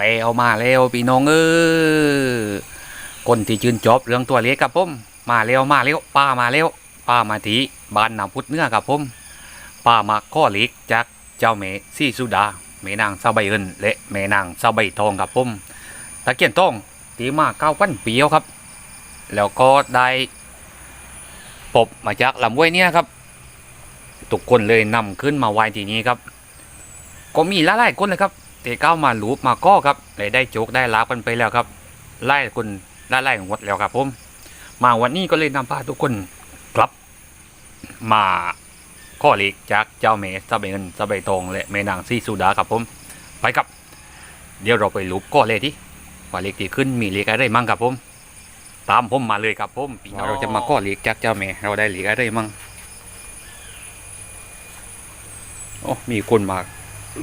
แล้วมาแล้วพี่น้องเออคนที่ชื่นจบเรื่องตัวเล็กครับผมมาแล้วมาแล้วป้ามาแล้วป้ามาทีบ้านน้ำพุดเนื้อครับผมป้ามาข้อเล็กจากเจ้าแม่ซี่สุดาแม่นางสะใบเอินและแม่นางสะใบทองครับผมตะเกียนทองตีมาเก้าพันเปีแล้วครับ แล้วก็ได้ปบมาจากลำห้วยเนี่ยครับทุกคนเลยนำขึ้นมาไว้ที่นี้ครับ ก็มีหลายๆคนเลยครับ เตะก้ามาลูบมาก้อครับเลยได้โจกได้ลาบกันไปแล้วครับ ไล่คนไล่ไล่หมดแล้วครับผมมาวันนี้ก็เลยนำพาทุกคนกลับ มาข้อเล็กจากเจ้าเมสเบเงินสเบทองและแม่นางซีสุดาครับผมไปครับ เดี๋ยวเราไปลูบก้อเลยที่ว่าเล็กที่ขึ้นมีเล็กอะไรมั่งครับผมตามผมมาเลยครับผมพี่น้เราจะมาข้อเล็กจากเจ้าเมเราได้เล็กอะไรมั่งโอ้มีคนมา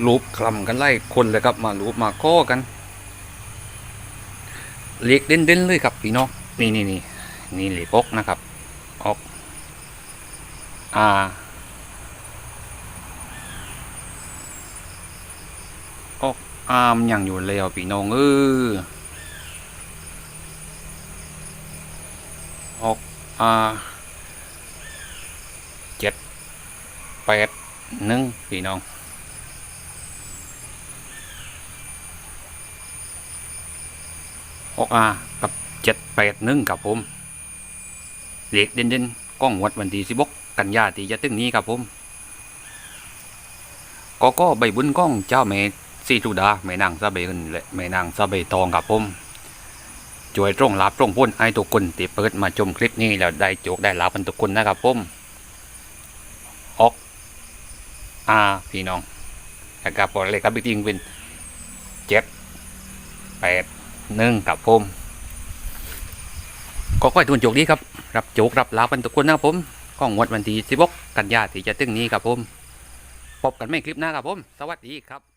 รูปคลำกันไล่คนเลยครับมารูปมาข้อกัน เล็กเด่นๆเลยครับพี่น้องนี่นี่นี่นี่เหล็กอกนะครับออกอ่าออกอามยังอยู่แล้วพี่น้องเออออกอ่าเจ็ดแปดหนึ่งพี่น้อง ออกอากับเจ็ดแปดหนึ่งครับผมเด็กเด่นๆกล้องวัดวันที่สิบกกันยาที่จะถึงนี้ครับผมก็ก็ใบบุญกล้องเจ้าแม่ซีทุดาแม่นางซาเบนและแม่นางซาเบตองครับผมช่วยตรงรับตรงพ้นไอ้ทุกคนที่เปิดมาชมคลิปนี้แล้วได้โจกได้รับกันทุกคนนะครับผมออกอาพี่น้องนะครับบอเลยครับจริงๆเป็นเจ็ดแปด หนึ่งครับผมก็ค่อยทุนโจกดีครับ รับโจกรับลาบันทุกคนนะครับผมก้องงวดวันที่สิบกกันยาที่จะถึงนี้ครับผม พบกันไม่คลิปหน้าครับผม สวัสดีครับ